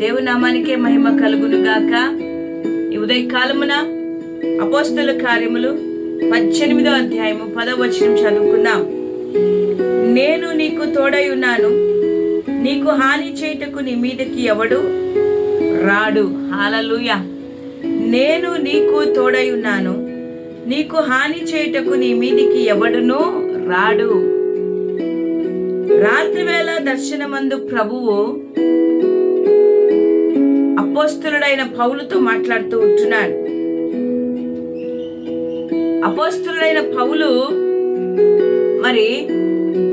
దేవు నామానికే మహిమ కలుగును గాక ఈ ఉదయ కాలమున అపోస్తుల కార్యములు పద్దెనిమిదో అధ్యాయము పదవచనం చదువుకుందాం. నేను నీకు తోడై ఉన్నాను. నీకు హాని చేయుటకు నీ మీదకి ఎవడు రాడు. హాలలుయ నేను నీకు తోడై ఉన్నాను. నీకు హాని చేయుటకు నీ మీదికి ఎవడునూ రాడు. రాత్రివేళ దర్శనమందు ప్రభువు అపోస్తులుడైన పౌలుతో మాట్లాడుతూ ఉంటున్నాడు. అపోస్తులుడైన పౌలు మరి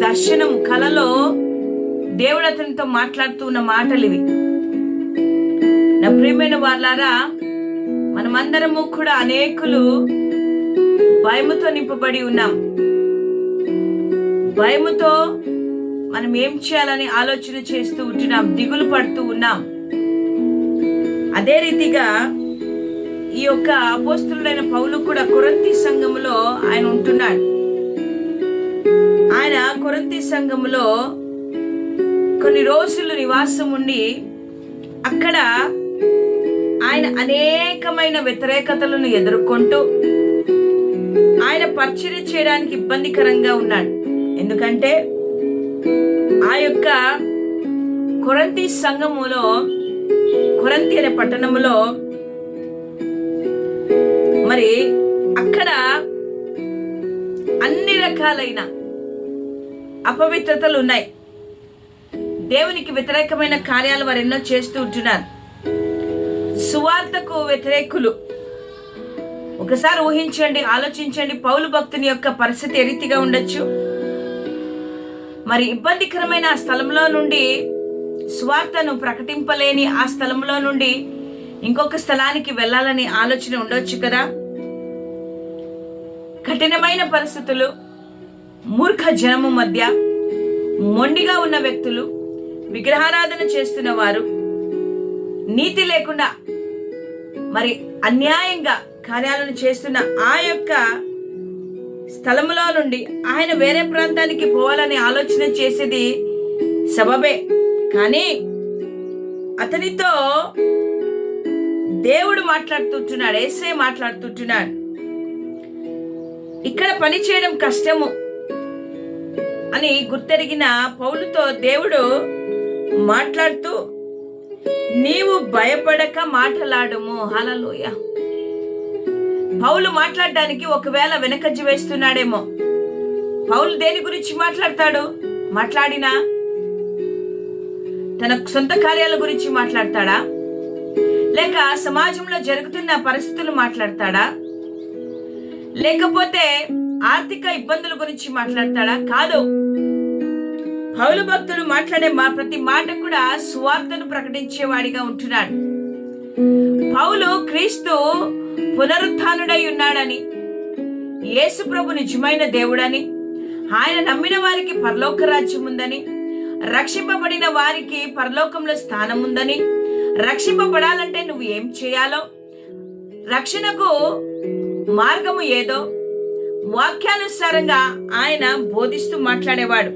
దర్శనం కలలో దేవుడు అతనితో మాట్లాడుతూ ఉన్న మాటలు ఇవి నా ప్రియమైన వాళ్ళారా మనమందరము కూడా అనేకులు భయముతో నింపబడి ఉన్నాం. భయముతో మనం ఏం చేయాలని ఆలోచన చేస్తూ ఉంటున్నాం దిగులు పడుతూ ఉన్నాం. అదే రీతిగా ఈ యొక్క అపోస్తుడైన పౌలు కూడా కొరంతి సంఘములో ఆయన ఉంటున్నాడు. ఆయన కొరంతి సంఘములో కొన్ని రోజులు నివాసం ఉండి అక్కడ ఆయన అనేకమైన వ్యతిరేకతలను ఎదుర్కొంటూ ఆయన పరిచయం చేయడానికి ఇబ్బందికరంగా ఉన్నాడు. ఎందుకంటే ఆ యొక్క కొరంతి సంఘములో కొరంతి అనే పట్టణంలో మరి అక్కడ అన్ని రకాలైన అపవిత్రతలు ఉన్నాయి. దేవునికి వ్యతిరేకమైన కార్యాలు వారు ఎన్నో చేస్తూ ఉంటున్నారు. సువార్తకు వ్యతిరేకులు. ఒకసారి ఊహించండి ఆలోచించండి పౌలు భక్తుని యొక్క పరిస్థితి ఏ రీతిగా ఉండొచ్చు? మరి ఇబ్బందికరమైన ఆ స్థలంలో నుండి స్వార్థను ప్రకటింపలేని ఆ స్థలంలో నుండి ఇంకొక స్థలానికి వెళ్ళాలని ఆలోచన ఉండొచ్చు కదా? కఠినమైన పరిస్థితులు మూర్ఖ జనము మధ్య మొండిగా ఉన్న వ్యక్తులు విగ్రహారాధన చేస్తున్న వారు నీతి లేకుండా మరి అన్యాయంగా కార్యాలను చేస్తున్న ఆ యొక్క స్థలములో నుండి ఆయన వేరే ప్రాంతానికి పోవాలని ఆలోచన చేసేది సబబే. కానీ అతనితో దేవుడు మాట్లాడుతుంటున్నాడు ఏసే మాట్లాడుతుంటున్నాడు. ఇక్కడ పని చేయడం కష్టము అని గుర్తెరిగిన పౌలుతో దేవుడు మాట్లాడుతూ నీవు భయపడక మాట్లాడము. హలలోయ పౌలు మాట్లాడడానికి ఒకవేళ వెనకజ్జి వేస్తున్నాడేమో. పౌలు దేని గురించి మాట్లాడతాడు? మాట్లాడినా తన సొంత కార్యాల గురించి మాట్లాడతాడా? లేక సమాజంలో జరుగుతున్న పరిస్థితులు మాట్లాడతాడా? లేకపోతే ఆర్థిక ఇబ్బందుల గురించి మాట్లాడతాడా? కాదు. పౌలు భక్తులు మాట్లాడే మా ప్రతి మాట కూడా సువార్తను ప్రకటించేవాడిగా ఉంటున్నాడు. పౌలు క్రీస్తు పునరుత్డై ఉన్నాడని యేసు ప్రభు నిజమైన దేవుడని ఆయన నమ్మిన వారికి పరలోక రాజ్యం ఉందని రక్షింపబడిన వారికి పరలోకంలో స్థానం ఉందని రక్షింపబడాలంటే నువ్వు ఏం చేయాలో? రక్షణకు మార్గము ఏదో? వాక్యానుసారంగా ఆయన బోధిస్తూ మాట్లాడేవాడు.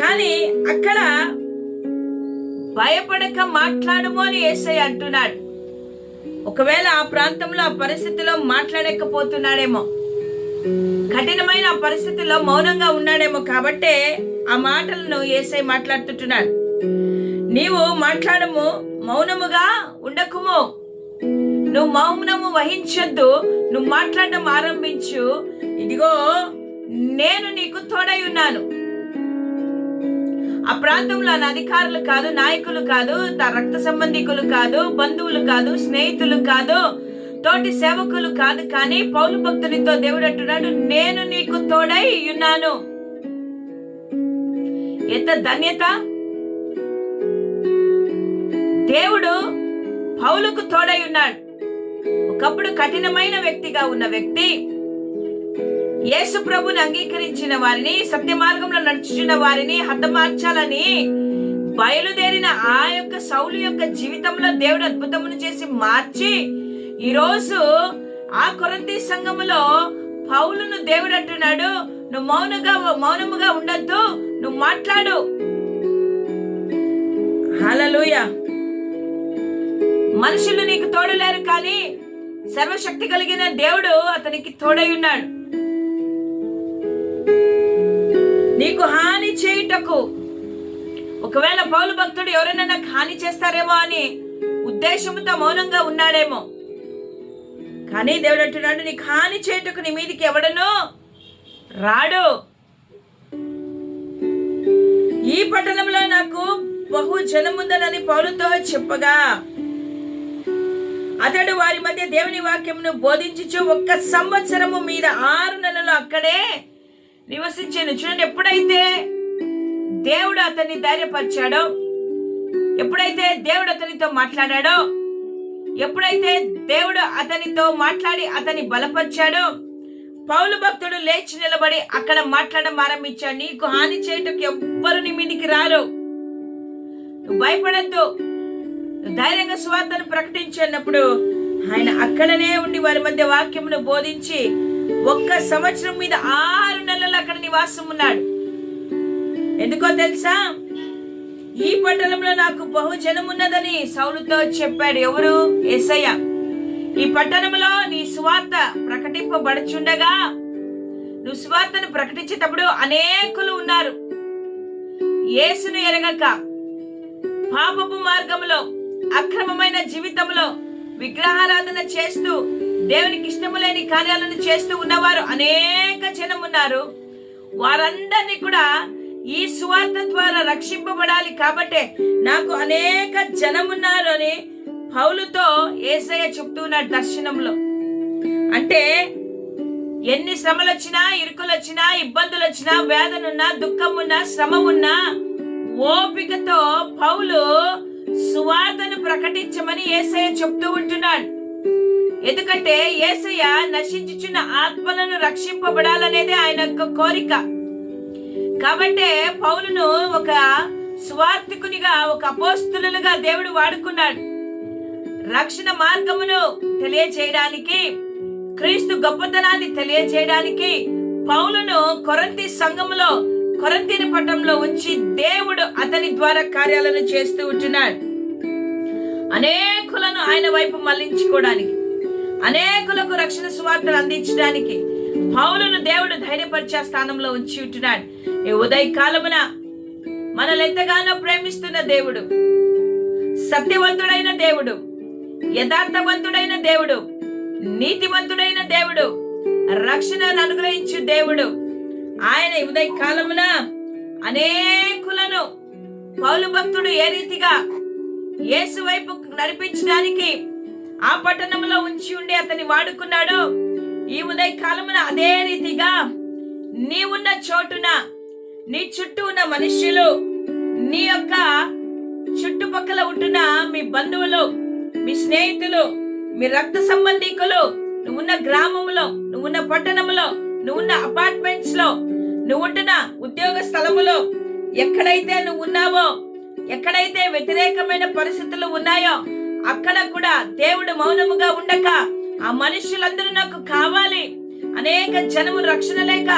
కానీ అక్కడ భయపడక మాట్లాడము అని ఏసై అంటున్నాడు. ఒకవేళ ఆ ప్రాంతంలో ఆ పరిస్థితిలో మాట్లాడకపోతున్నాడేమో. కఠినమైన ఆ పరిస్థితిలో మౌనంగా ఉన్నాడేమో కాబట్టే ఆ మాటలను ఏసై మాట్లాడుతుంటున్నాడు. నీవు మాట్లాడము మౌనముగా ఉండకుము. నువ్వు మౌనము వహించొద్దు నువ్వు మాట్లాడడం ఆరంభించు. ఇదిగో నేను నీకు తోడై ఉన్నాను. ఆ ప్రాంతంలో నా అధికారులు కాదు నాయకులు కాదు రక్త సంబంధికులు కాదు బంధువులు కాదు స్నేహితులు కాదు తోటి సేవకులు కాదు కానీ పౌలు భక్తునితో దేవుడు అంటున్నాడు నేను నీకు తోడై ఉన్నాను. ఎంత ధన్యత? దేవుడు పౌలుకు తోడై ఉన్నాడు. ఒకప్పుడు కఠినమైన వ్యక్తిగా ఉన్న వ్యక్తి. యేసు ప్రభుని అంగీకరించిన వారిని సత్య మార్గంలో నడుచుచున్న వారిని హతమార్చాలని బయలుదేరిన ఆ యొక్క సౌలు యొక్క జీవితంలో దేవుడు అద్భుతమును చేసి మార్చి ఈరోజు ఆ కొరంతి సంఘములో పౌలును దేవుడు అంటున్నాడు నువ్వు మౌనగా మౌనముగా ఉండద్దు నువ్వు మాట్లాడు. హలలుయ మనుషులు నీకు తోడలేరు కానీ సర్వశక్తి కలిగిన దేవుడు అతనికి తోడై ఉన్నాడు. నీకు హాని చేయుటకు ఒకవేళ పౌలు భక్తుడు ఎవరైనా నాకు హాని చేస్తారేమో అని ఉద్దేశంతో మౌనంగా ఉన్నాడేమో. కానీ దేవుడు అంటున్నాడు నీకు హాని చేయుటకు నీ మీదకి ఎవడనో రాడు. ఈ పట్టణంలో నాకు బహు జనముందనని పౌలుతో చెప్పగా అతడు వారి మధ్య దేవుని వాక్యమును బోధించుచు ఒక్క సంవత్సరము మీద ఆరు నెలలు అక్కడే నివసించాను. చూడండి ఎప్పుడైతే దేవుడు అతన్ని ధైర్యపరిచాడో ఎప్పుడైతే దేవుడు అతనితో మాట్లాడాడో ఎప్పుడైతే దేవుడు అతనితో మాట్లాడి అతని బలపరిచాడో పౌలు భక్తుడు లేచి నిలబడి అక్కడ మాట్లాడడం ఆరంభించాడు. నీకు హాని చేయటకు ఎవ్వరు నీ మీదికి రారు. నువ్వు భయపడద్దు. నువ్వు ధైర్యంగా స్వార్థను ప్రకటించినప్పుడు ఆయన అక్కడనే ఉండి వారి మధ్య వాక్యమును బోధించి ఒక్క సంవత్సరం మీద ఆరు నెలలు అక్కడ నివాసం ఉన్నాడు. ఎందుకో తెలుసా? ఈ పట్టణంలో నాకు బహుజనం ఉన్నదని సౌలుతో చెప్పాడు ఎవరు? ఎస్ఐ ఈ పట్టణంలో నీ స్వార్థ ప్రకటింపబడుచుండగా నువ్వు స్వార్థను ప్రకటించేటప్పుడు అనేకులు ఉన్నారు. యేసును ఎరగక పాపపు మార్గంలో అక్రమమైన జీవితంలో విగ్రహారాధన చేస్తూ దేవునికి ఇష్టము లేని కార్యాలను చేస్తూ ఉన్నవారు అనేక జనం ఉన్నారు. వారందరినీ కూడా ఈ సువార్త ద్వారా రక్షింపబడాలి కాబట్టే నాకు అనేక జనం ఉన్నారు అని పౌలుతో ఏసయ్య చెప్తున్నాడు దర్శనంలో. అంటే ఎన్ని శ్రమలు వచ్చినా ఇరుకులు వచ్చినా ఇబ్బందులు వచ్చినా వేదనున్నా దుఃఖం ఉన్నా శ్రమ ఉన్నా ఓపికతో పౌలు సువార్తను ప్రకటించమని ఏసయ్య చెప్తూ ఉంటున్నాడు. ఎందుకంటే ఏసయ్య నశించుచున్న ఆత్మలను రక్షింపబడాలనేదే ఆయన యొక్క కోరిక. కాబట్టే పౌలును ఒక స్వార్థికునిగా ఒక అపోస్తులుగా దేవుడు వాడుకున్నాడు. రక్షణ మార్గమును తెలియజేయడానికి క్రీస్తు గొప్పతనాన్ని తెలియజేయడానికి పౌలును కొరంతి సంఘములో కొరంతిని పట్టంలో ఉంచి దేవుడు అతని ద్వారా కార్యాలను చేస్తూ ఉంటున్నాడు. అనేకులను ఆయన వైపు మళ్ళించుకోవడానికి అనేకులకు రక్షణ సువార్తను అందించడానికి పౌలును దేవుడు ధైర్యపరిచే స్థానంలో ఉంచి ఉంటున్నాడు. ఈ ఉదయ కాలమున మనల్ని ఎంతగానో ప్రేమిస్తున్న దేవుడు సత్యవంతుడైన దేవుడు యథార్థవంతుడైన దేవుడు నీతివంతుడైన దేవుడు రక్షణను అనుగ్రహించు దేవుడు. ఆయన ఈ ఉదయ కాలమున అనేకులను పౌలు భక్తుడు ఏ రీతిగా యేసు వైపు నడిపించడానికి ఆ పట్టణంలో ఉంచి ఉండి అతన్ని వాడుకున్నాడు ఈ ఉదయ కాలమున అదే రీతిగా నీవున్న చోటున నీ చుట్టూ ఉన్న మనుష్యులు నీ యొక్క చుట్టుపక్కల ఉంటున్న మీ బంధువులు మీ స్నేహితులు మీ రక్త సంబంధికులు నువ్వున్న గ్రామంలో నువ్వున్న పట్టణంలో నువ్వున్న అపార్ట్మెంట్స్లో నువ్వు ఉంటున్న ఉద్యోగ స్థలములో ఎక్కడైతే నువ్వు ఉన్నావో ఎక్కడైతే వ్యతిరేకమైన పరిస్థితులు ఉన్నాయో అక్కడ కూడా దేవుడు మౌనముగా ఉండక ఆ మనుషులందరూ నాకు కావాలి. అనేక జనము రక్షణ లేక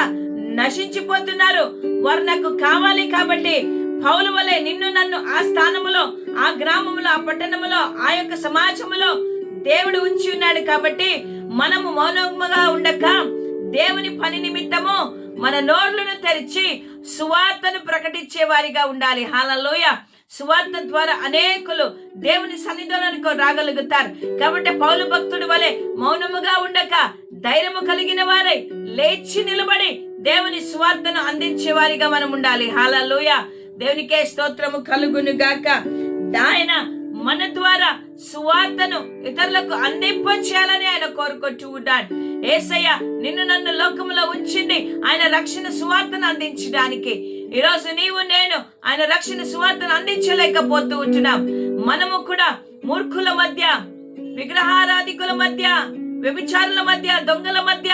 నశించిపోతున్నారు. వారు నాకు కావాలి కాబట్టి పౌలు వలె నిన్ను నన్ను ఆ స్థానములో ఆ గ్రామములో ఆ పట్టణములో ఆ యొక్క సమాజములో దేవుడు ఉంచి ఉన్నాడు కాబట్టి మనము మౌనముగా ఉండక దేవుని పని నిమిత్తము మన నోర్లను తెరిచి సువార్తను ప్రకటించే వారిగా ఉండాలి. హాలలోయ సువార్త ద్వారా అనేకులు దేవుని సన్నిధిలోనికి రాగలుగుతారు. కాబట్టి పౌలు భక్తుడు వలె మౌనముగా ఉండక ధైర్యము కలిగిన వారై లేచి నిలబడి దేవుని సువార్తను అందించే వారిగా మనం ఉండాలి. హాలలోయ దేవునికే స్తోత్రము కలుగును గాక. ఆయన మన ద్వారా సువార్తను ఇతరులకు అందింపచేయాలని ఆయన కోరుకొచ్చు ఉన్నాడు. ఏసయ్య నిన్ను నన్ను లోకములో ఉంచింది. ఆయన రక్షణ సువార్తను అందించడానికి. ఈరోజు నీవు నేను ఆయన రక్షణ సువార్తను అందించలేకపోతూ ఉంటున్నాం. మనము కూడా మూర్ఖుల మధ్య విగ్రహారాధికుల మధ్య వ్యభిచారుల మధ్య దొంగల మధ్య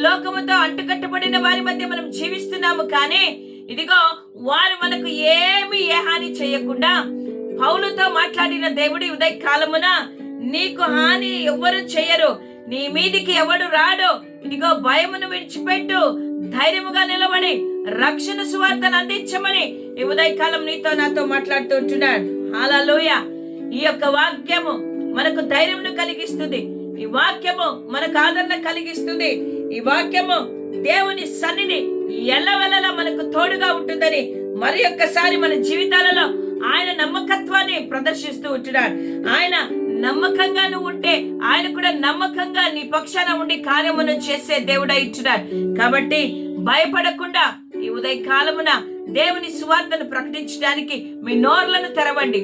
లోకముతో అంటుకట్టబడిన వారి మధ్య మనం జీవిస్తున్నాము. కానీ ఇదిగో వారు మనకు ఏమి ఏ హాని చేయకుండా పౌలుతో మాట్లాడిన దేవుడి ఉదయ కాలమున నీకు హాని ఎవ్వరు చేయరు. నీ మీదికి ఎవడు రాడు ఇదిగో భయమును విడిచిపెట్టు ధైర్యముగా నిలబడి రక్షణ సువార్తను అందించమని ఈ ఉదయకాలం నీతో నాతో మాట్లాడుతూ ఉంటున్నాడు. హాలలోయ ఈ యొక్క వాక్యము మనకు ధైర్యమును కలిగిస్తుంది. ఈ వాక్యము మనకు ఆదరణ కలిగిస్తుంది. ఈ వాక్యము దేవుని సన్నిని ఎల్లవెల్లలా మనకు తోడుగా ఉంటుందని మరి ఒక్కసారి మన జీవితాలలో ఆయన నమ్మకత్వాన్ని ప్రదర్శిస్తూ ఉంటున్నాడు. ఆయన నమ్మకంగా నువ్వు ఉంటే ఆయన కూడా నమ్మకంగా నీ పక్షాన ఉండి కార్యమును చేసే దేవుడై ఇచ్చినాడు కాబట్టి భయపడకుండా ఈ ఉదయ కాలమున దేవుని సువార్తను ప్రకటించడానికి మీ నోర్లను తెరవండి.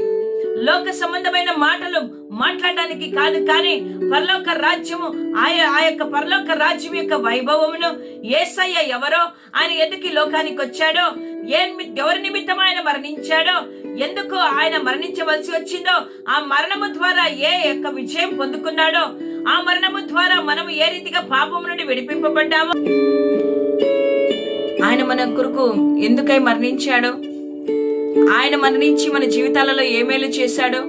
లోక సంబంధమైన మాటలు మాట్లాడడానికి కాదు కానీ పరలోక రాజ్యము ఆయ ఆ యొక్క పరలోక రాజ్యం యొక్క వైభవమును ఏసయ్య ఎవరో ఆయన ఎందుకు లోకానికి వచ్చాడో ఏ నిమి- ఎవరి నిమిత్తం ఆయన మరణించాడో ఎందుకు ఆయన మరణించవలసి వచ్చిందో ఆ మరణము ద్వారా ఏ యొక్క విజయం పొందుకున్నాడో ఆ మరణము ద్వారా మనం ఏ రీతిగా పాపం నుండి విడిపింపబడ్డామో. ఆయన మన కొరకు ఎందుకై మరణించాడో? ఆయన మరణించి మన జీవితాలలో ఏ మేలు చేశాడో?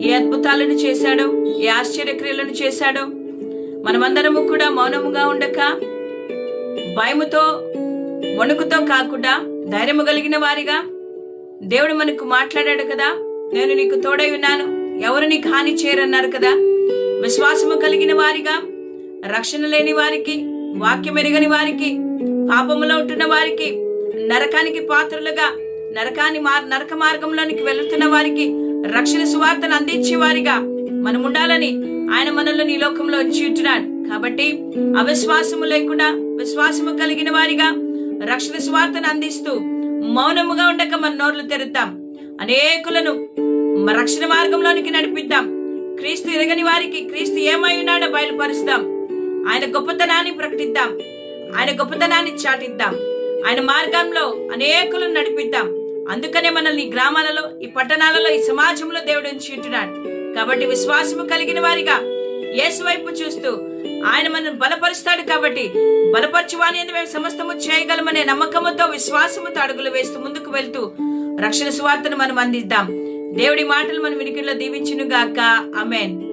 ఏ అద్భుతాలను చేశాడో ఏ ఆశ్చర్యక్రియలను చేశాడో? మనమందరము కూడా మౌనముగా ఉండక భయముతో వణుకుతో కాకుండా ధైర్యము కలిగిన వారిగా? దేవుడు మనకు మాట్లాడాడు కదా నేను నీకు తోడై ఉన్నాను ఎవరు నీకు హాని చేయరన్నారు కదా? విశ్వాసము కలిగిన వారిగా రక్షణ లేని వారికి వాక్యం ఎరగని వారికి పాపములో ఉంటున్న వారికి నరకానికి పాత్రలుగా నరకాన్ని మార్ నరక మార్గంలోనికి వెళుతున్న వారికి రక్షణ సువార్తను అందించే వారిగా మనం ఉండాలని ఆయన మనల్ని ఈ లోకంలో ఉంచి ఉంటున్నాడు. కాబట్టి అవిశ్వాసము లేకుండా విశ్వాసము కలిగిన వారిగా రక్షణ సువార్తను అందిస్తూ మౌనముగా ఉండక మన నోర్లు తెరుద్దాం. అనేకులను రక్షణ మార్గంలోనికి నడిపిద్దాం. క్రీస్తు ఎరగని వారికి క్రీస్తు ఏమై ఉన్నాడో బయలుపరుస్తాం. ఆయన గొప్పతనాన్ని ప్రకటిద్దాం. ఆయన గొప్పతనాన్ని చాటిద్దాం. ఆయన మార్గంలో అనేకులను నడిపిద్దాం. అందుకనే మనల్ని ఈ గ్రామాలలో ఈ పట్టణాలలో ఈ సమాజంలో దేవుడు ఉంచి ఉంటున్నాడు కాబట్టి విశ్వాసము కలిగిన వారిగా యేసు వైపు చూస్తూ ఆయన మనం బలపరుస్తాడు కాబట్టి బలపరచువాని అని మేము సమస్తము చేయగలమనే నమ్మకముతో విశ్వాసముతో అడుగులు వేస్తూ ముందుకు వెళ్తూ రక్షణ సువార్తను మనం అందిద్దాం. దేవుడి మాటలు మన వినికిలో దీవించునుగాక. అమెన్